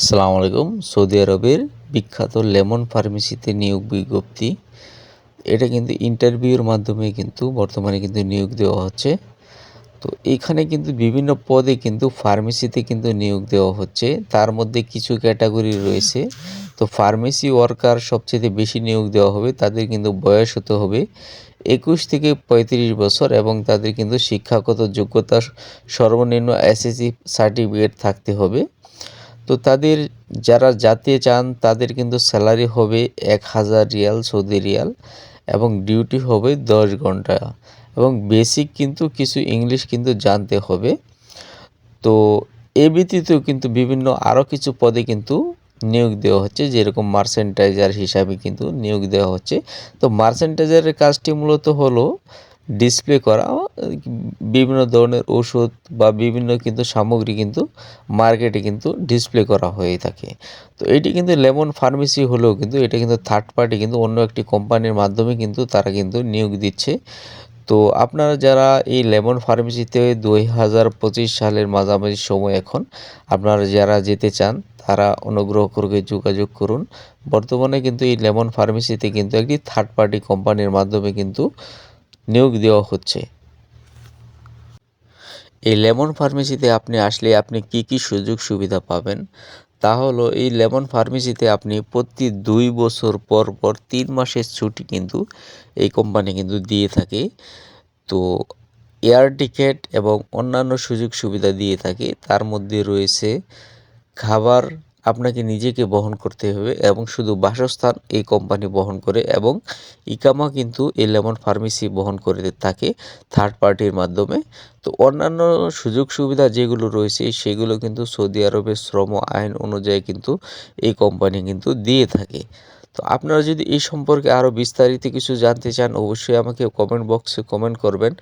আসসালামু আলাইকুম। সৌদি আরবের বিখ্যাত লেমন ফার্মেসিতে নিয়োগ বিজ্ঞপ্তি। এটা কিন্তু ইন্টারভিউর মাধ্যমে কিন্তু বর্তমানে কিন্তু নিয়োগ দেওয়া হচ্ছে। তো এখানে কিন্তু বিভিন্ন পদে কিন্তু ফার্মেসিতে কিন্তু নিয়োগ দেওয়া হচ্ছে। তার মধ্যে কিছু ক্যাটাগরি রয়েছে। তো ফার্মেসি ওয়ার্কার সবচেয়ে বেশি নিয়োগ দেওয়া হবে, তাদের কিন্তু বয়স হতে হবে একুশ থেকে পঁয়ত্রিশ বছর এবং তাদের কিন্তু শিক্ষাগত যোগ্যতা সর্বনিম্ন এসএসসি সার্টিফিকেট থাকতে হবে। তো তাদের যারা যাতে চান, তাদের কিন্তু স্যালারি হবে এক হাজার রিয়াল, সৌদি রিয়াল এবং ডিউটি হবে দশ ঘণ্টা। এবং বেসিক কিন্তু কিছু ইংলিশ কিন্তু জানতে হবে। তো এ ব্যতীতও কিন্তু বিভিন্ন আরও কিছু পদে কিন্তু নিয়োগ দেওয়া হচ্ছে, যেরকম মার্সেন্টাইজার হিসাবে কিন্তু নিয়োগ দেওয়া হচ্ছে। তো মার্সেন্টাইজারের কাজটি মূলত হলো ডিসপ্লে করা বিভিন্ন ধরনের ওষুধ বা বিভিন্ন কিন্তু সামগ্রী কিন্তু মার্কেটে কিন্তু ডিসপ্লে করা হয়ে থাকে। তো এটি কিন্তু লেমন ফার্মেসি হলেও কিন্তু এটা কিন্তু থার্ড পার্টি কিন্তু অন্য একটি কোম্পানির মাধ্যমে কিন্তু তারা কিন্তু নিয়োগ দিচ্ছে। তো আপনারা যারা এই লেমন ফার্মেসিতে দুই হাজার পঁচিশ সালের মাঝামাঝি সময় এখন, আপনারা যারা যেতে চান, তারা অনুগ্রহ করে যোগাযোগ করুন। বর্তমানে কিন্তু এই লেমন ফার্মেসিতে কিন্তু একটি থার্ড পার্টি কোম্পানির মাধ্যমে কিন্তু নিয়োগ দেওয়া হচ্ছে। এই লেমন ফার্মেসিতে আপনি আসলে আপনি কি কি সুযোগ সুবিধা পাবেন? তা হলো, এই লেমন ফার্মেসিতে আপনি প্রতি দুই বছর পর পর তিন মাসের ছুটি কিন্তু এই কোম্পানি কিন্তু দিয়ে থাকে। তো এয়ার টিকেট এবং অন্যান্য সুযোগ সুবিধা দিয়ে থাকে। তার মধ্যে রয়েছে খাবার আপনাকে নিজেকে বহন করতে হবে এবং শুধু বাসস্থান এই কোম্পানি বহন করে এবং ইকামা কিন্তু এই লেমন ফার্মেসি বহন করে থাকে থার্ড পার্টির মাধ্যমে। তো অন্যান্য সুযোগ সুবিধা যেগুলো রয়েছে, সেগুলো কিন্তু সৌদি আরবের শ্রম আইন অনুযায়ী কিন্তু এই কোম্পানি কিন্তু দিয়ে থাকে। তো আপনারা যদি এই সম্পর্কে আরও বিস্তারিত কিছু জানতে চান, অবশ্যই আমাকে কমেন্ট বক্সে কমেন্ট করবেন।